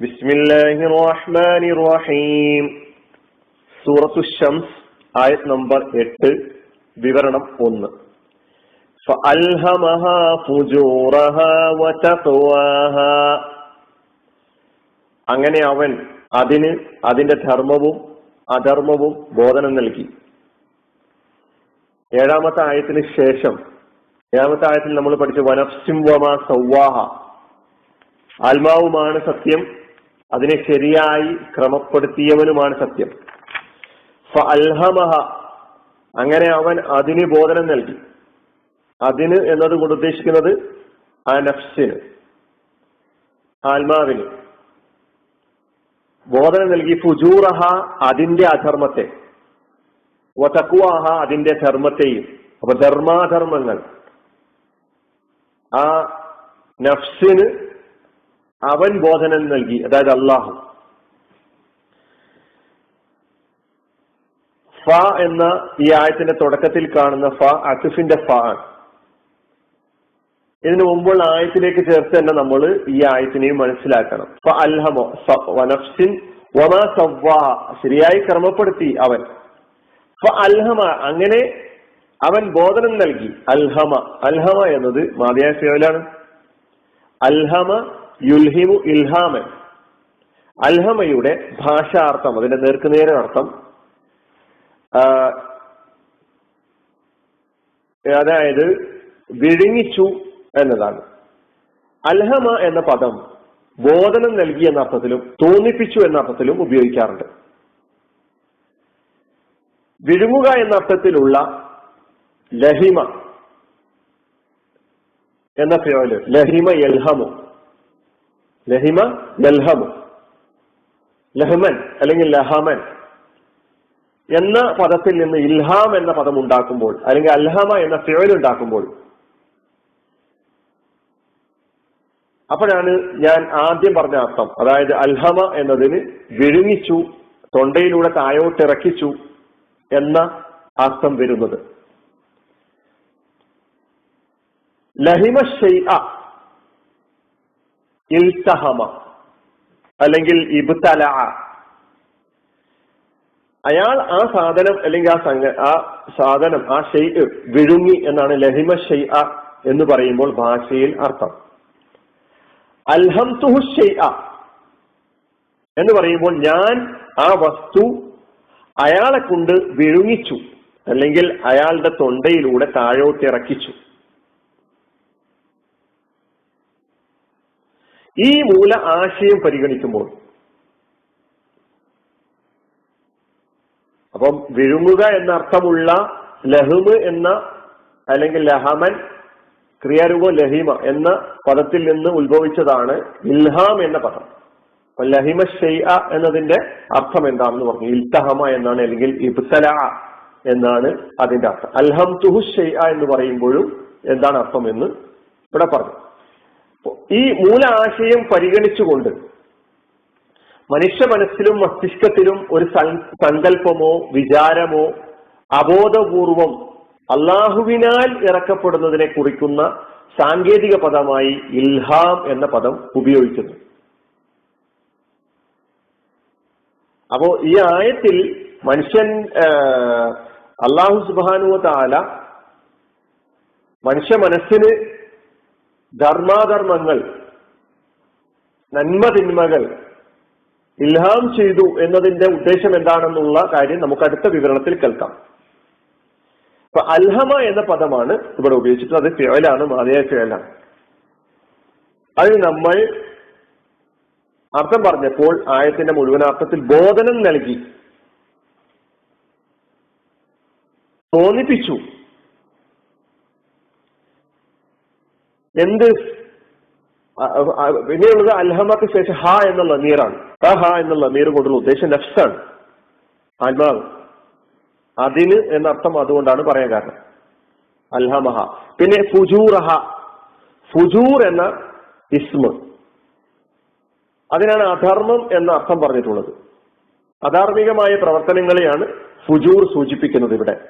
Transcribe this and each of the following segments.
ബിസ്മില്ലാഹി റഹ്മാനി റഹീം സൂറത്തു ഷംസ് ആയത് നമ്പർ എട്ട് വിവരണം ഒന്ന് فألهمها فجورها وتقواها അങ്ങനെ അവൻ അതിന് അതിന്റെ ധർമ്മവും അധർമ്മവും ബോധനം നൽകി ഏഴാമത്തെ ആയത്തിന് ശേഷം ഏഴാമത്തെ ആയത്തിൽ നമ്മൾ പഠിച്ച വനഫ്സിം വമ സൗവാഹ ആത്മാവുമാണ് സത്യം അതിനെ ശരിയായി ക്രമപ്പെടുത്തിയവനുമാണ് സത്യം. അൽഹമഹ അങ്ങനെ അവൻ അതിന് ബോധനം നൽകി. അതിന് എന്നത് കൊണ്ട് ഉദ്ദേശിക്കുന്നത് ആ നഫ്സിന് ആത്മാവിന്. ബോധനം നൽകി ഫുജൂറഹ അതിന്റെ അധർമ്മത്തെ വതക്കുവാഹ അതിന്റെ ധർമ്മത്തെയും അപ്പൊ ധർമാധർമ്മങ്ങൾ. ആ നഫ്സിന് അവൻ ബോധനം നൽകി. അതായത് അള്ളാഹു ഫ എന്ന ഈ ആയത്തിന്റെ തുടക്കത്തിൽ കാണുന്ന ഫ അസിഫിന്റെ ഫ ആണ്. ഇതിനു മുമ്പുള്ള ആയത്തിലേക്ക് ചേർത്ത് തന്നെ നമ്മൾ ഈ ആയത്തിനെയും മനസ്സിലാക്കണം. ഫ അൽഹമോ വനഫ്സിൻ വമാ സവ ശരിയായി ക്രമപ്പെടുത്തി അവൻ. ഫ അൽഹമ അങ്ങനെ അവൻ ബോധനം നൽകി. അൽഹമ അൽഹമ എന്നത് മാതിയായ സേവലാണ് അൽഹമ യുൽഹിമു ഇൽഹാമൻ അൽഹമയുടെ ഭാഷാർത്ഥം അതിന്റെ നേർക്കുനേര അർത്ഥം അതായത് വിഴുങ്ങിച്ചു എന്നതാണ്. അൽഹമ എന്ന പദം ബോധനം നൽകി എന്ന അർത്ഥത്തിലും തോന്നിപ്പിച്ചു എന്ന അർത്ഥത്തിലും ഉപയോഗിക്കാറുണ്ട്. വിഴുങ്ങുക എന്ന അർത്ഥത്തിലുള്ള ലഹിമ എന്ന ലഹിമ യൽഹമു ലഹിമ യൽഹമു ലഹ്മൻ അല്ലെങ്കിൽ ലഹമൻ. എന്ന പദത്തിൽ നിന്ന് ഇൽഹാം എന്ന പദം ഉണ്ടാക്കുമ്പോൾ അല്ലെങ്കിൽ അൽഹമ എന്ന ഫിയോൽ ഉണ്ടാക്കുമ്പോൾ. അപ്പോഴാണ് ഞാൻ ആദ്യം പറഞ്ഞ അർത്ഥം. അതായത് അൽഹമ എന്നതിന് വിഴുങ്ങിച്ചു തൊണ്ടയിലൂടെ തായോട്ടിറക്കിച്ചു എന്ന അർത്ഥം വരുന്നത്. ലഹിമ ഷെയ്അ ഇൽത്തഹമ അല്ലെങ്കിൽ ഇബ്തല. അയാൾ ആ സാധനം അല്ലെങ്കിൽ ആ സംഘ ആ സാധനം ആ ഷെയ് വിഴുങ്ങി എന്നാണ് ലഹിമ ഷെയ് എന്ന് പറയുമ്പോൾ ഭാഷയിൽ അർത്ഥം. അൽഹംതുഹു ഷെയ് എന്ന് പറയുമ്പോൾ ഞാൻ ആ വസ്തു അയാളെ കൊണ്ട് വിഴുങ്ങിച്ചു അല്ലെങ്കിൽ അയാളുടെ തൊണ്ടയിലൂടെ താഴോട്ടിറക്കിച്ചു. ഈ മൂല ആശയം പരിഗണിക്കുമ്പോൾ. അപ്പം വിഴുങ്ങുക എന്നർത്ഥമുള്ള ലഹുമ് എന്ന അല്ലെങ്കിൽ ലഹമൻ ക്രിയാരൂപം ലഹിമ എന്ന പദത്തിൽ നിന്ന് ഉത്ഭവിച്ചതാണ് ഇൽഹാം എന്ന പദം. അപ്പൊ ലഹിമ ഷെയ്അ എന്നതിന്റെ അർത്ഥം എന്താണെന്ന് പറഞ്ഞു. ഇൽത്തഹമ എന്നാണ് അല്ലെങ്കിൽ ഇബ്സല എന്നാണ് അതിന്റെ അർത്ഥം. അൽഹം തുഹു ഷെയ്അ എന്ന് പറയുമ്പോഴും എന്താണ് അർത്ഥം എന്ന് ഇവിടെ പറഞ്ഞു. ഈ മൂല ആശയം പരിഗണിച്ചുകൊണ്ട് മനുഷ്യ മനസ്സിലും മസ്തിഷ്കത്തിലും ഒരു സങ്കല്പമോ വിചാരമോ അബോധപൂർവം അള്ളാഹുവിനാൽ ഇറക്കപ്പെടുന്നതിനെ കുറിക്കുന്ന സാങ്കേതിക പദമായി ഇൽഹാം എന്ന പദം ഉപയോഗിക്കുന്നു. അപ്പോ ഈ ആയത്തിൽ മനുഷ്യൻ അള്ളാഹു സുബാനുവ താല മനുഷ്യ മനസ്സിന് ധർമാധർമ്മങ്ങൾ നന്മ തിന്മകൾ ഇൽഹാം ചെയ്തു എന്നതിന്റെ ഉദ്ദേശം എന്താണെന്നുള്ള കാര്യം നമുക്ക് അടുത്ത വിവരണത്തിൽ കേൾക്കാം. അപ്പൊ അൽഹമ എന്ന പദമാണ് ഇവിടെ ഉപയോഗിച്ചിട്ടുള്ളത്. അത് ഫിയലാണ് മാതയായ ഫിയലാണ് അതിന് നമ്മൾ അർത്ഥം പറഞ്ഞപ്പോൾ ആയത്തിന്റെ മുഴുവൻ അർത്ഥത്തിൽ ബോധനം നൽകി. തോന്നിപ്പിച്ചു. എന്ത്? പിന്നെയുള്ളത് അൽഹമക്ക് ശേഷം ഹ എന്നുള്ള നീറാണ് ത ഹ എന്നുള്ള നീർ കൊണ്ടുള്ള ഉദ്ദേശം നഫ്സാണ്. ആത്മാവ്. അതിന് എന്നർത്ഥം അതുകൊണ്ടാണ് പറയാൻ കാരണം. അൽഹമഹ. പിന്നെ ഫുജൂറഹ. ഫുജൂർ എന്ന ഇസ്മ. അതിനാണ് അധർമ്മം എന്ന അർത്ഥം പറഞ്ഞിട്ടുള്ളത്. അധാർമികമായ പ്രവർത്തനങ്ങളെയാണ് ഫുജൂർ സൂചിപ്പിക്കുന്നത് ഇവിടെ.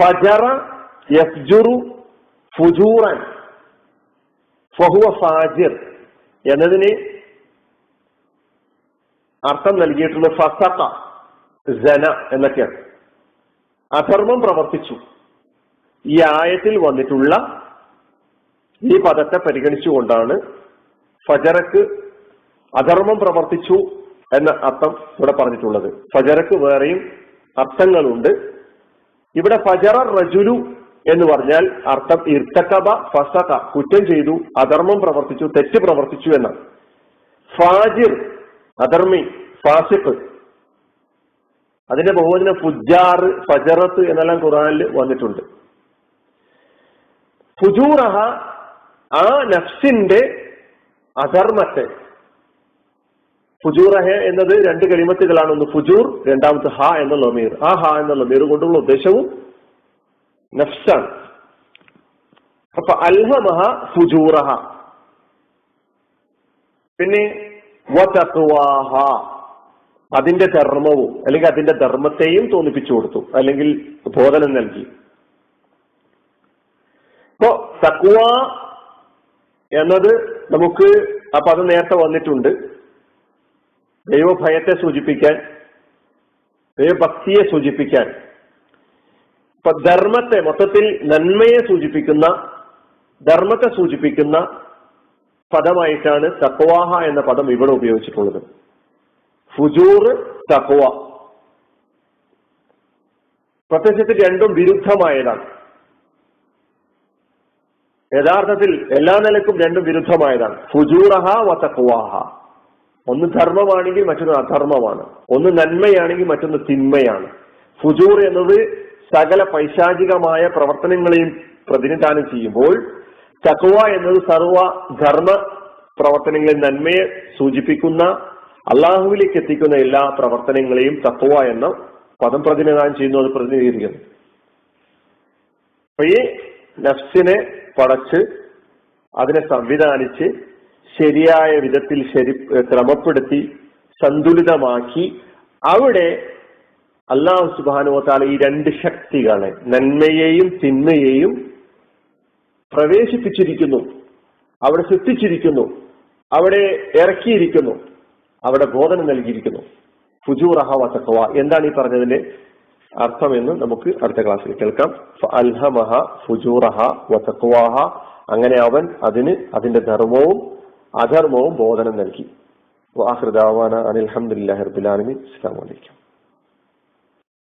ഫജറ യഫ്ജുറു ഫുജൂറൻ. ഫഹുവ ഫാജിർ എന്നതിന് അർത്ഥം നൽകിയിട്ടുള്ള ഫസഖ ജന എന്നൊക്കെയാണ്. അധർമ്മം പ്രവർത്തിച്ചു. ഈ ആയത്തിൽ വന്നിട്ടുള്ള ഈ പദത്തെ പരിഗണിച്ചുകൊണ്ടാണ് ഫജറക്ക് അധർമ്മം പ്രവർത്തിച്ചു എന്ന അർത്ഥം ഇവിടെ പറഞ്ഞിട്ടുള്ളത്. ഫജറക്ക് വേറെയും അർത്ഥങ്ങളുണ്ട്. ഇവിടെ ഫജറ റജുലു എന്ന് പറഞ്ഞാൽ അർത്ഥം ഇർത്തക്കബ ഫസക കുറ്റം ചെയ്തു അധർമ്മം പ്രവർത്തിച്ചു തെറ്റ് പ്രവർത്തിച്ചു എന്നാണ്. ഫാജിർ അധർമ്മി ഫാസിഖ്. അതിന്റെ ബഹുവചന ഫുജാർ ഫജറത്ത് എന്നെല്ലാം ഖുറാനിൽ വന്നിട്ടുണ്ട്. ഫുജൂറഹ ആ നഫ്സിന്റെ അധർമ്മത്തെ. ഫുജൂറഹ എന്നത് രണ്ട് കളിമത്തുകളാണ് ഒന്ന് ഫുജൂർ രണ്ടാമത്തെ ഹ എന്ന ലൊമീർ ആ ഹ എന്ന ലൊമീർ കൊണ്ടുള്ള ഉദ്ദേശവും നഫ്സാണ് അപ്പൊ അൽഹമഹ ഫുജൂറഹ. പിന്നെ അതിന്റെ ധർമ്മവും അല്ലെങ്കിൽ അതിന്റെ ധർമ്മത്തെയും തോന്നിപ്പിച്ചു കൊടുത്തു. അല്ലെങ്കിൽ ബോധനം നൽകി. ഇപ്പോ തക്വ എന്നത് നമുക്ക് അപ്പൊ അത് നേരത്തെ വന്നിട്ടുണ്ട്. ദൈവഭയത്തെ സൂചിപ്പിക്കാൻ ദൈവഭക്തിയെ സൂചിപ്പിക്കാൻ. ഇപ്പൊ ധർമ്മത്തെ മൊത്തത്തിൽ നന്മയെ സൂചിപ്പിക്കുന്ന ധർമ്മത്തെ സൂചിപ്പിക്കുന്ന പദമായിട്ടാണ് തക്വാഹ എന്ന പദം ഇവിടെ ഉപയോഗിച്ചിട്ടുള്ളത്. ഫുജൂർ തക്വ. പ്രത്യക്ഷത്തിൽ രണ്ടും വിരുദ്ധമായതാണ്. യഥാർത്ഥത്തിൽ എല്ലാ നിലക്കും രണ്ടും വിരുദ്ധമായതാണ്. ഫുജൂറഹ വ തക്വാഹ. ഒന്ന് ധർമ്മമാണെങ്കിൽ മറ്റൊന്ന് അധർമ്മമാണ്. ഒന്ന് നന്മയാണെങ്കിൽ മറ്റൊന്ന് തിന്മയാണ്. ഫുജൂർ എന്നത് സകല പൈശാചികമായ പ്രവർത്തനങ്ങളെയും പ്രതിനിധാനം ചെയ്യുമ്പോൾ ചക്കുവ എന്നത് സർവ ധർമ്മ പ്രവർത്തനങ്ങളിൽ നന്മയെ സൂചിപ്പിക്കുന്ന അള്ളാഹുവിലേക്ക് എത്തിക്കുന്ന എല്ലാ പ്രവർത്തനങ്ങളെയും തക്കുവ എന്ന പദം പ്രതിനിധാനം ചെയ്യുന്നു അത് പ്രതിനിധീകരിക്കുന്നു. അപ്പൊ ഈ നഫ്സിനെ പടച്ച് അതിനെ സംവിധാനിച്ച് ശരിയായ വിധത്തിൽ ശരി ക്രമപ്പെടുത്തി സന്തുലിതമാക്കി അവിടെ അള്ളാഹു സുബാനുവത്താല ഈ രണ്ട് ശക്തികളെ നന്മയെയും തിന്മയെയും പ്രവേശിപ്പിച്ചിരിക്കുന്നു. അവിടെ സൃഷ്ടിച്ചിരിക്കുന്നു. അവിടെ ഇറക്കിയിരിക്കുന്നു. അവിടെ ബോധനം നൽകിയിരിക്കുന്നു. ഫുജൂറഹ തക്കവ എന്താണ് ഈ പറഞ്ഞതിന്റെ അർത്ഥമെന്ന് നമുക്ക് അടുത്ത ക്ലാസ്സിൽ കേൾക്കാം. അൽഹമഹ ഫുജൂറഹ വസക്വാഹ അങ്ങനെ അവൻ അതിന് അതിന്റെ ധർമ്മവും അധർമ്മവും ബോധനം നൽകി. വാഹൃദാവാന റബ്ബിൽ ആലമീൻ. അസ്സലാമു വലൈക്കും